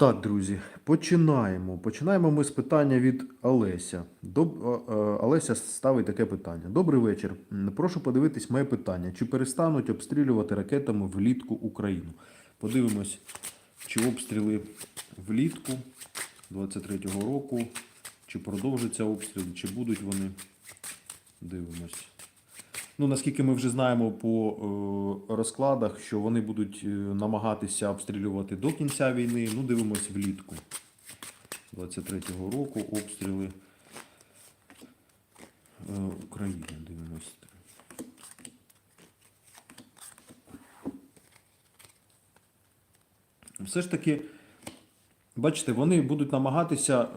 Так, друзі, починаємо. Починаємо ми з питання від Олеся. Доб... е, е, Олеся ставить таке питання. Добрий вечір. Прошу подивитись моє питання. Чи перестануть обстрілювати ракетами влітку Україну? Подивимось, чи обстріли влітку 23-го року, чи продовжаться обстріли, чи будуть вони. Дивимось. Ну, наскільки ми вже знаємо по е, розкладах, що вони будуть е, намагатися обстрілювати до кінця війни. Ну, дивимось влітку 23-го року обстріли е, України. Дивимось. Все ж таки, бачите, вони будуть намагатися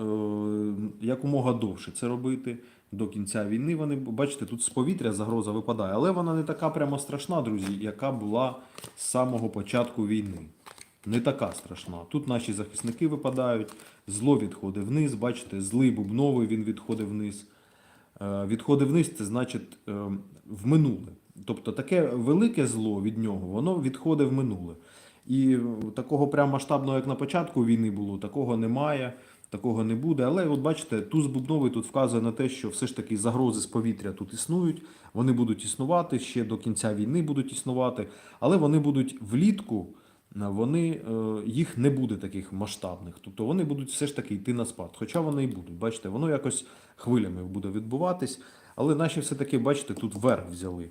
якомога довше це робити. До кінця війни вони, бачите, тут з повітря загроза випадає, але вона не така прямо страшна, друзі, яка була з самого початку війни. Не така страшна. Тут наші захисники випадають, зло відходить вниз, бачите, злий бубновий він відходить вниз. Е, Відходить вниз, це значить е, в минуле. Тобто таке велике зло від нього, воно відходить в минуле. І такого прям масштабного, як на початку війни було, такого немає, такого не буде. Але от бачите, туз бубновий тут вказує на те, що все ж таки загрози з повітря тут існують. Вони будуть існувати ще до кінця війни будуть існувати, але вони будуть влітку. Вони е, їх не буде таких масштабних, тобто вони будуть все ж таки йти на спад. Хоча вони і будуть. Бачите, воно якось хвилями буде відбуватись. Але наші все-таки, бачите, тут верх взяли.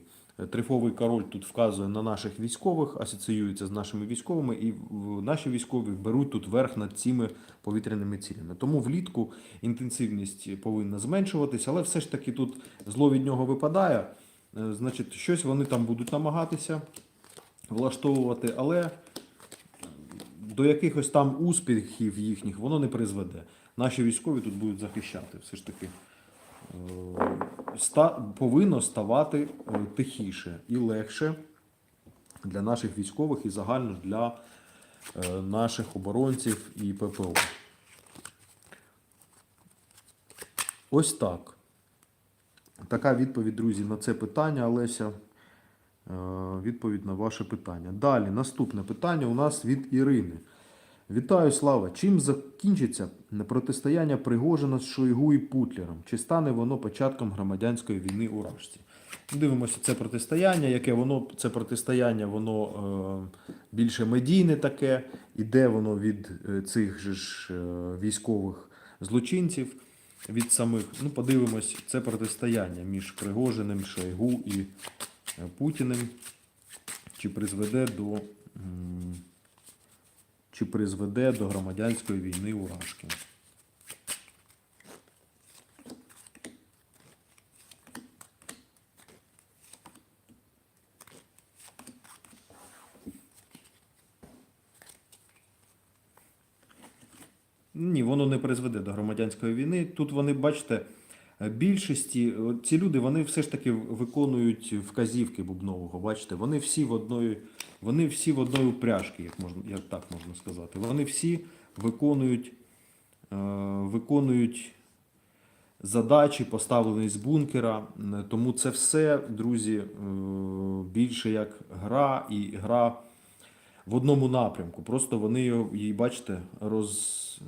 Трифовий король тут вказує на наших військових, асоціюється з нашими військовими, і наші військові беруть тут верх над цими повітряними цілями. Тому влітку інтенсивність повинна зменшуватись, але все ж таки тут зло від нього випадає. Е, Значить, щось вони там будуть намагатися влаштовувати, але до якихось там успіхів їхніх воно не призведе. Наші військові тут будуть захищати. Все ж таки е, повинно ставати е, тихіше і легше для наших військових і загально для е, наших оборонців і ППО. Ось так. Така відповідь, друзі, на це питання, Олеся. Е, Відповідь на ваше питання. Далі, наступне питання у нас від Ірини. Вітаю, Слава. Чим закінчиться протистояння Пригожина з Шойгу і Путлером? Чи стане воно початком громадянської війни у Рашці? Дивимося це протистояння, яке воно це протистояння, воно е, більше медійне таке, іде воно від е, цих же ж е, військових злочинців, від самих. Ну, подивимось, це протистояння між Пригожиним, Шойгу і е, Путіним. Чи призведе до. Чи призведе до громадянської війни у Рашки. Ні, воно не призведе до громадянської війни. Тут вони, бачите, більшості, ці люди вони все ж таки виконують вказівки Бубнового. Бачите, вони всі в одної, вони всі в одної упряжки, як можна, як так можна сказати. Вони всі виконують, е, виконують задачі, поставлені з бункера. Тому це все, друзі, е, більше як гра і гра в одному напрямку. Просто вони її, бачите, роз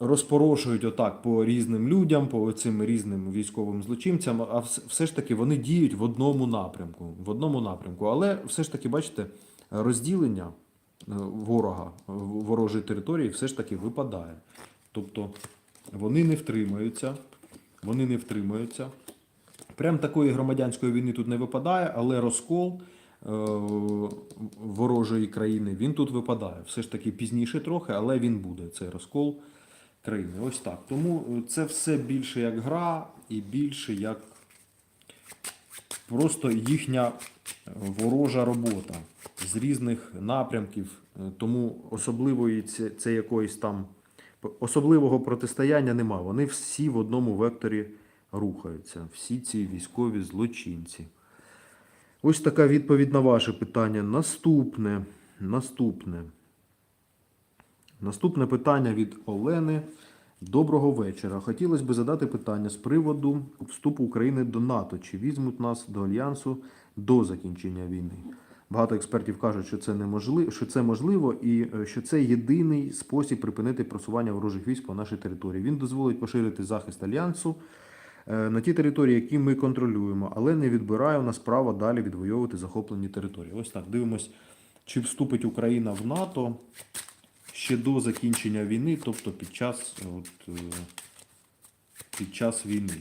розпорошують отак по різним людям, по цим різним військовим злочинцям, а все ж таки вони діють в одному напрямку. В одному напрямку. Але все ж таки, бачите, розділення е, ворога ворожої території все ж таки випадає. Тобто вони не втримаються, вони не втримаються. Прям такої громадянської війни тут не випадає, але розкол е, ворожої країни він тут випадає. Все ж таки пізніше трохи, але він буде цей розкол країни. Ось так. Тому е, це все більше як гра і більше як просто їхня ворожа робота з різних напрямків. Е, Тому особливої це, це якоїсь там особливого протистояння нема. Вони всі в одному векторі рухаються. Всі ці військові злочинці. Ось така відповідь на ваше питання. Наступне. Наступне. Наступне питання від Олени. Доброго вечора. Хотілося б задати питання з приводу вступу України до НАТО. Чи візьмуть нас до альянсу до закінчення війни? Багато експертів кажуть, що це неможливо, що це можливо, і е, що це єдиний спосіб припинити просування ворожих військ по нашій території. Він дозволить поширити захист альянсу е, на ті території, які ми контролюємо, але не відбирає у нас право далі відвоювати захоплені території. Ось так дивимось, чи вступить Україна в НАТО ще до закінчення війни, тобто під час, от, е, під час війни.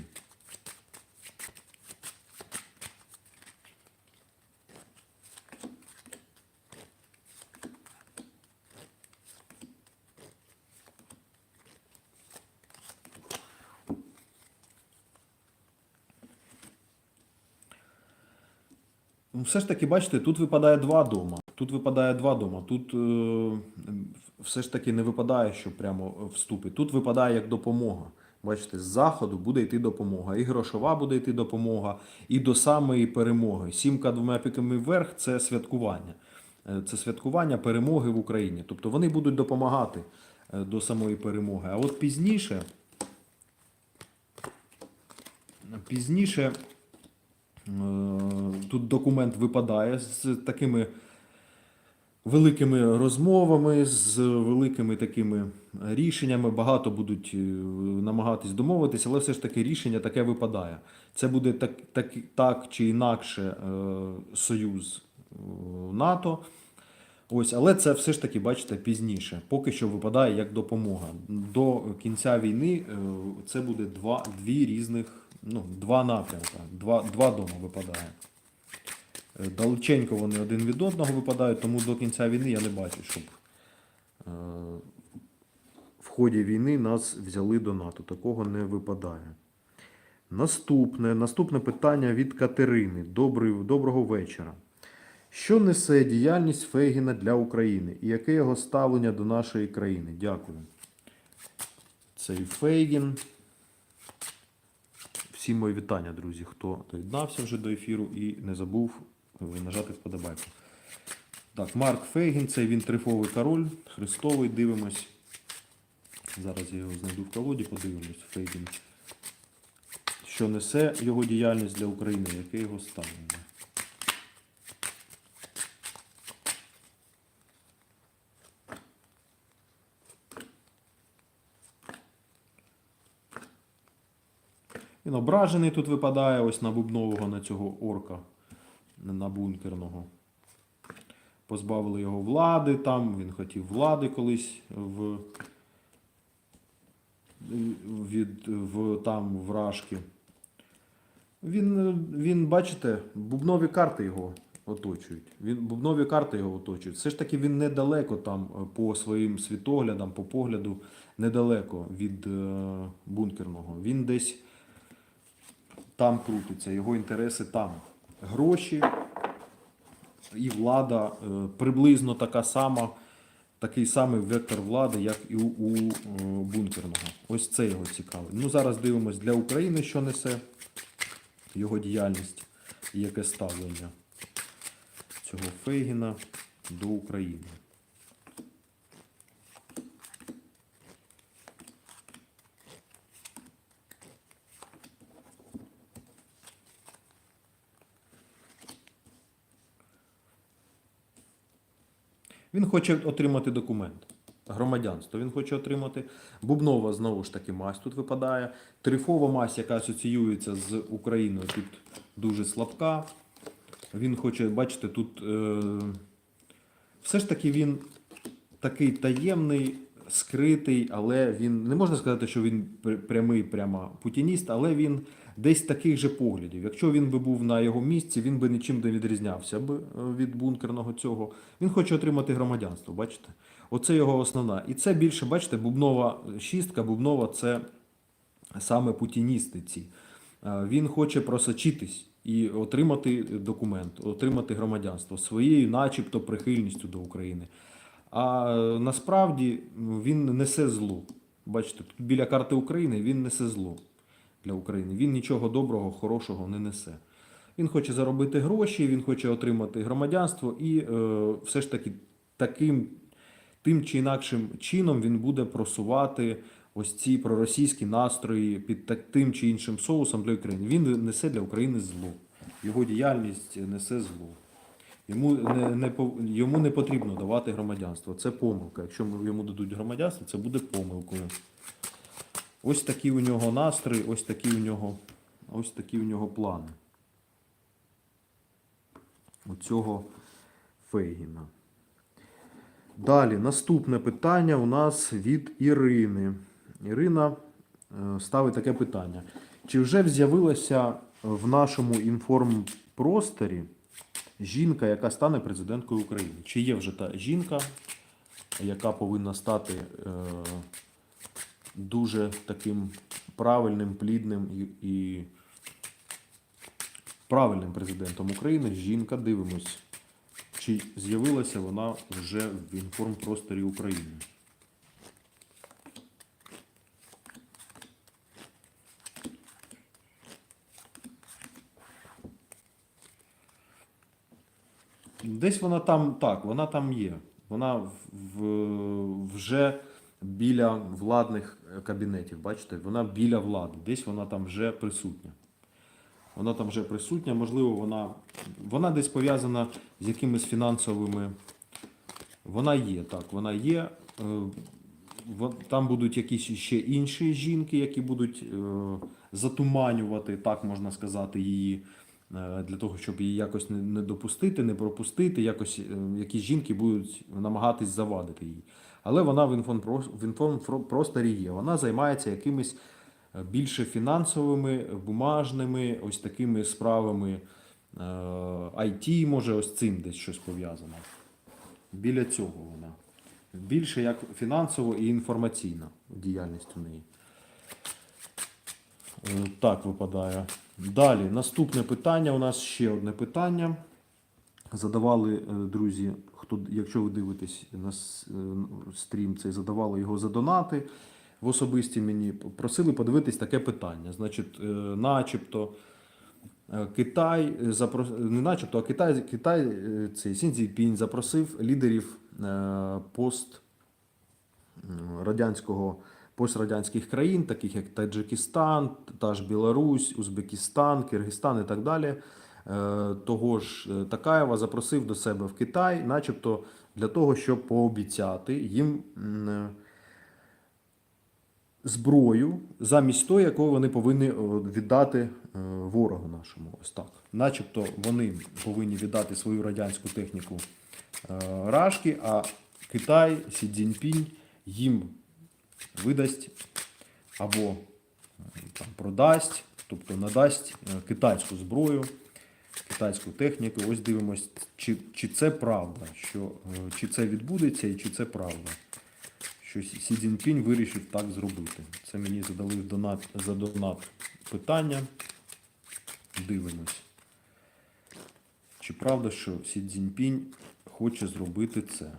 Ну, Все ж таки, бачите, тут випадає два дома. Тут випадає два дома. Тут е, все ж таки не випадає, що прямо вступить. Тут випадає як допомога. Бачите, з заходу буде йти допомога. І грошова буде йти допомога, і до самої перемоги. Сімка двома піками вверх це святкування. Е, Це святкування перемоги в Україні. Тобто вони будуть допомагати е, до самої перемоги. А от пізніше, пізніше Е, Тут документ випадає з такими великими розмовами, з великими такими рішеннями. Багато будуть е, намагатись домовитися, але все ж таки рішення таке випадає. Це буде так, так, так чи інакше е, союз е, НАТО. Ось, але це все ж таки, бачите, пізніше. Поки що випадає як допомога. До кінця війни це буде два, дві різних, ну, два напрямки, два, два дома випадає. Е, Далеченько вони один від одного випадають, тому до кінця війни я не бачу, щоб е, в ході війни нас взяли до НАТО. Такого не випадає. Наступне, наступне питання від Катерини. Добрий, доброго вечора. Що несе діяльність Фейгіна для України і яке його ставлення до нашої країни? Дякую. Цей Фейгін. Всім мої вітання, друзі, хто доєднався вже до ефіру і не забув нажати вподобайку. Так, Марк Фейгін, це він трифовий король, Христовий, дивимось. Зараз я його знайду в колоді, подивимось. Фейгін. Що несе його діяльність для України, яке його ставлення? Він ображений тут випадає ось на бубнового, на цього орка, на бункерного. Позбавили його влади там, він хотів влади колись в, від, в, там, в Рашки. Він, він, бачите, бубнові карти його оточують. Він, бубнові карти його оточують. Все ж таки він недалеко там е, по своїм світоглядам, по погляду, недалеко від е, бункерного. Він десь там крутиться, його інтереси там. Гроші і влада е, приблизно така сама, такий самий вектор влади, як і у, е, бункерного. Ось це його цікавить. Ну, зараз дивимось для України, що несе його діяльність і яке ставлення цього Фейгіна до України. Він хоче отримати документ. Громадянство. Він хоче отримати. Бубнова знову ж таки мазь тут випадає. Трифова мазь, яка асоціюється з Україною, тут дуже слабка. Він хоче, бачите, тут е, все ж таки він такий таємний, скритий, але він не можна сказати, що він прямий прямо путініст, але він десь таких же поглядів. Якщо він би був на його місці, він би нічим не відрізнявся б е, від бункерного цього. Він хоче отримати громадянство, бачите? Оце його основна. І це більше, бачите, бубнова шістка, бубнова це саме путіністи ці. Е, Він хоче просочитись і отримати документ, отримати громадянство своєю, начебто, прихильністю до України. А е, насправді він несе зло. Бачите, тут біля карти України він несе зло для України. Він нічого доброго, хорошого не несе. Він хоче заробити гроші, він хоче отримати громадянство, і е, все ж таки таким тим чи інакшим чином він буде просувати ось ці проросійські настрої під тим чи іншим соусом для України. Він несе для України зло. Його діяльність несе зло. Йому не, не, йому не потрібно давати громадянство. Це помилка. Якщо йому дадуть громадянство, це буде помилкою. Ось такі у нього настрої, ось такі у нього, ось такі у нього плани. У цього Фейгіна. Далі, наступне питання у нас від Ірини. Ірина е, ставить таке питання. Чи вже з'явилася в нашому інформпросторі жінка, яка стане президенткою України? Чи є вже та жінка, яка повинна стати е, дуже таким правильним, плідним і, і правильним президентом України? Жінка, дивимось. Чи з'явилася вона вже в інформпросторі України? Десь вона там так, вона там є. Вона в, в- вже біля владних кабінетів. Бачите, вона біля влади. Десь вона там вже присутня. Вона там вже присутня, можливо, вона, вона десь пов'язана з якимись фінансовими. Вона є, так, вона є. Е, Там будуть якісь ще інші жінки, які будуть е, затуманювати, так можна сказати, її е, для того, щоб її якось не, допустити, не пропустити. Якось е, якісь жінки будуть намагатись завадити їй. Але вона в інформпрос- в інформпросторі є. Вона займається якимись е, більше фінансовими, бумажними, ось такими справами. е, IT, може, ось цим десь щось пов'язано. Біля цього вона. Більше як фінансово і інформаційна діяльність у неї. Е, Так випадає. Далі, наступне питання. У нас ще одне питання. Задавали, е, друзі, хто, якщо ви дивитесь на е, стрім, цей задавали його за донати в особисті мені. Просили подивитись таке питання. Значить, начебто. Китай не начебто, а Китай, Китай цей Сін запросив лідерів пост радянського пострадянських країн, таких як Таджикистан, та ж Білорусь, Узбекистан, Киргизстан і так далі. Е, Того ж е, Такаєва запросив до себе в Китай, начебто для того, щоб пообіцяти їм е, зброю замість того, якого вони повинні віддати ворогу нашому. Ось так. Начебто вони повинні віддати свою радянську техніку Рашки, а Китай, Сі Цзіньпінь їм видасть або е, там, продасть, тобто надасть е, китайську зброю, китайську техніку. Ось дивимось, чи, чи це правда, що, е, чи це відбудеться і чи це правда що Сі Цзіньпінь вирішив так зробити. Це мені задали донат, за донат питання. Дивимось. Чи правда, що Сі Цзіньпінь хоче зробити це?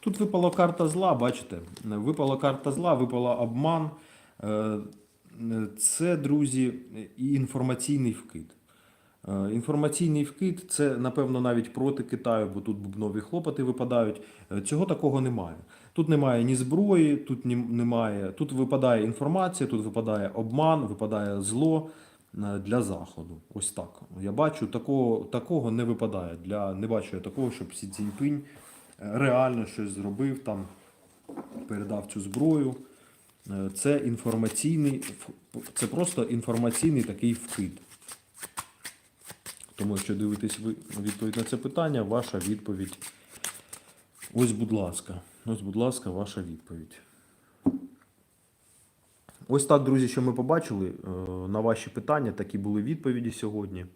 Тут випала карта зла, бачите? Випала карта зла, випала обман. Е, Це, друзі, і інформаційний вкид. Е, Інформаційний вкид це, напевно, навіть проти Китаю, бо тут бубнові хлопоти випадають. Е, Цього такого немає. Тут немає ні зброї, тут немає. Тут випадає інформація, тут випадає обман, випадає зло для Заходу. Ось так. Я бачу, такого, такого не випадає. Для, не бачу я такого, щоб Сі Цзіньпінь е, реально щось зробив, там, передав цю зброю. Е, Це інформаційний, це просто інформаційний такий вкид. Тому, якщо дивитесь ви відповідь на це питання, ваша відповідь. Ось, будь ласка. Ось, будь ласка, ваша відповідь. Ось так, друзі, що ми побачили е, на ваші питання. Такі були відповіді сьогодні.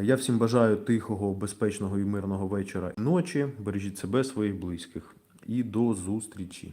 Я всім бажаю тихого, безпечного і мирного вечора і ночі. Бережіть себе, своїх близьких. І до зустрічі.